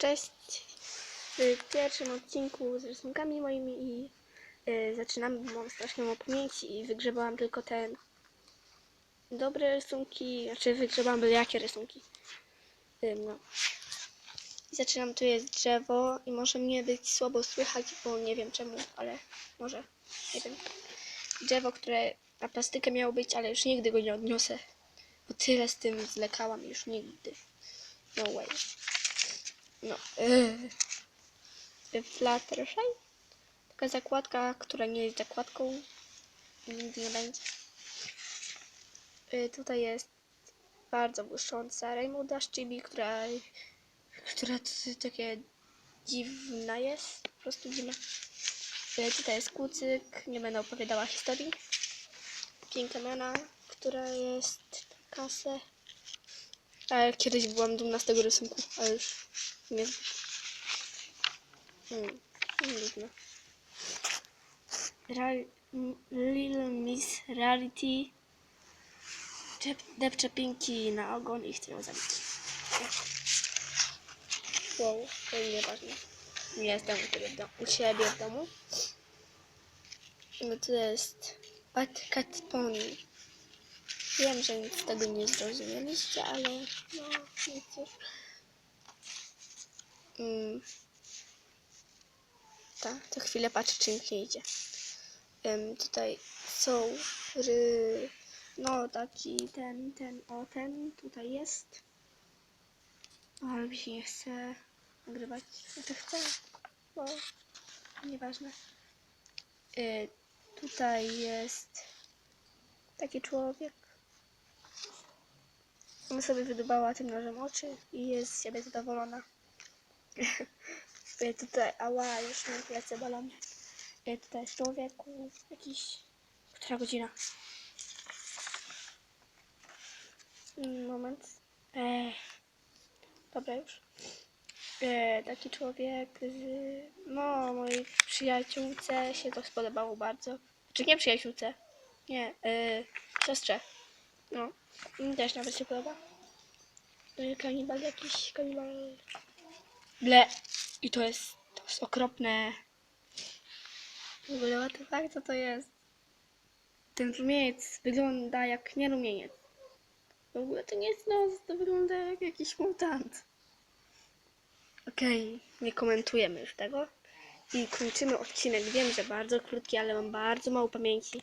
Cześć! W pierwszym odcinku z rysunkami moimi i y, zaczynamy, bo mam strasznie mało pamięci i wygrzebałam tylko te dobre rysunki, znaczy wygrzebałam byle jakie rysunki. No. I zaczynam, tu jest drzewo i może mnie być słabo słychać, bo nie wiem czemu, ale może, nie wiem. Drzewo, które na plastykę miało być, ale już nigdy go nie odniosę, bo tyle z tym zlekałam już nigdy. No way. No. Yy. Fluttershy. Taka zakładka, która nie jest zakładką. Nigdy nie będzie. Yy, tutaj jest bardzo błyszcząca Rainbow Dash Chibi, która, która takie dziwna jest. Po prostu dziwna. Yy, tutaj jest kucyk. Nie będę opowiadała historii. Pinkemana, która jest kasę. Ale kiedyś byłam dumna z tego rysunku, ale już nie. Hmm. Ra- m- Little Miss Rarity Czep- depcze pinki na ogon i chce ją zabić. Wow, to nieważne. Nie jestem u, siebie w u siebie w domu. No to jest Bad Cat Pony. Wiem, że tego nie zrozumieliście, ale no nic już. Mm. Tak, to chwilę patrzę, czy nikt nie idzie. Ym, tutaj są ry... No taki ten, ten, o ten tutaj jest. Ale mi się nie chce nagrywać. Znaczy chcę, bo nieważne. Y, tutaj jest taki człowiek. Ona sobie wydubała tym nożem oczy i jest z siebie zadowolona. Tutaj, ała, już mnie plecy bolą. Tutaj jest człowieku, jakiś... Która godzina? Mm, Moment. Ech. Dobra już. E, taki człowiek z... No, mojej przyjaciółce się to spodobało bardzo. Czy nie przyjaciółce? Nie, e, siostrze. No, mi też nawet się podoba. Kanibal jakiś, kanibal... Ble! I to jest, to jest okropne. W ogóle, what the fuck, co to jest? Ten rumieniec wygląda jak nie rumieniec. W ogóle to nie jest nos, to wygląda jak jakiś mutant. Okej, nie komentujemy już tego. I kończymy odcinek. Wiem, że bardzo krótki, ale mam bardzo mało pamięci.